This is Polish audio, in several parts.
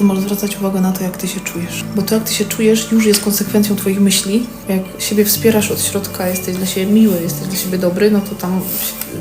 to masz zwracać uwagę na to, jak ty się czujesz. Bo to, jak ty się czujesz, już jest konsekwencją twoich myśli. Jak siebie wspierasz od środka, jesteś dla siebie miły, jesteś dla siebie dobry, no to tam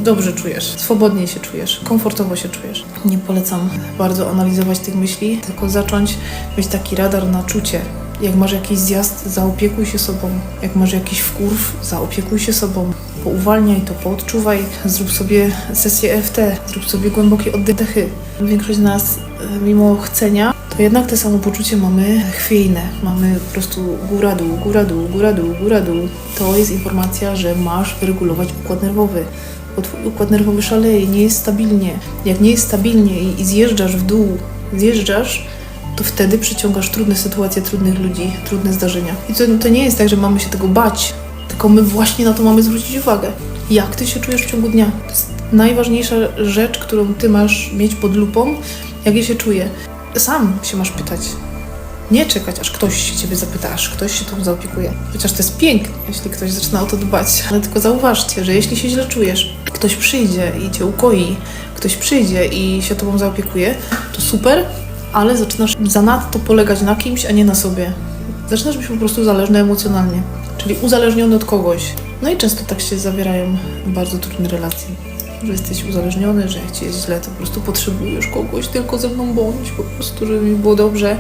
dobrze czujesz, swobodnie się czujesz, komfortowo się czujesz. Nie polecam bardzo analizować tych myśli, tylko zacząć mieć taki radar na czucie. Jak masz jakiś zjazd, zaopiekuj się sobą. Jak masz jakiś wkurw, zaopiekuj się sobą. Pouwalniaj to, poodczuwaj, zrób sobie sesję EFT, zrób sobie głębokie oddechy. Większość z nas, e, mimo chcenia, jednak te samopoczucie mamy chwiejne. Mamy po prostu góra-dół, góra-dół, góra-dół, góra-dół. To jest informacja, że masz wyregulować układ nerwowy. Bo twój układ nerwowy szaleje, nie jest stabilnie. Jak nie jest stabilnie i, i zjeżdżasz w dół, zjeżdżasz, to wtedy przyciągasz trudne sytuacje, trudnych ludzi, trudne zdarzenia. I to, to nie jest tak, że mamy się tego bać, tylko my właśnie na to mamy zwrócić uwagę. Jak ty się czujesz w ciągu dnia? To jest najważniejsza rzecz, którą ty masz mieć pod lupą, jak ja się czuję. Sam się masz pytać. Nie czekać, aż ktoś się ciebie zapyta, aż ktoś się tą zaopiekuje. Chociaż to jest piękne, jeśli ktoś zaczyna o to dbać. Ale tylko zauważcie, że jeśli się źle czujesz, ktoś przyjdzie i cię ukoi, ktoś przyjdzie i się tobą zaopiekuje, to super, ale zaczynasz zanadto polegać na kimś, a nie na sobie. Zaczynasz być po prostu zależny emocjonalnie, czyli uzależniony od kogoś. No i często tak się zawierają bardzo trudne relacje. Że jesteś uzależniony, że jak ci jest źle, to po prostu potrzebujesz kogoś, tylko ze mną bądź, po prostu, żeby mi było dobrze.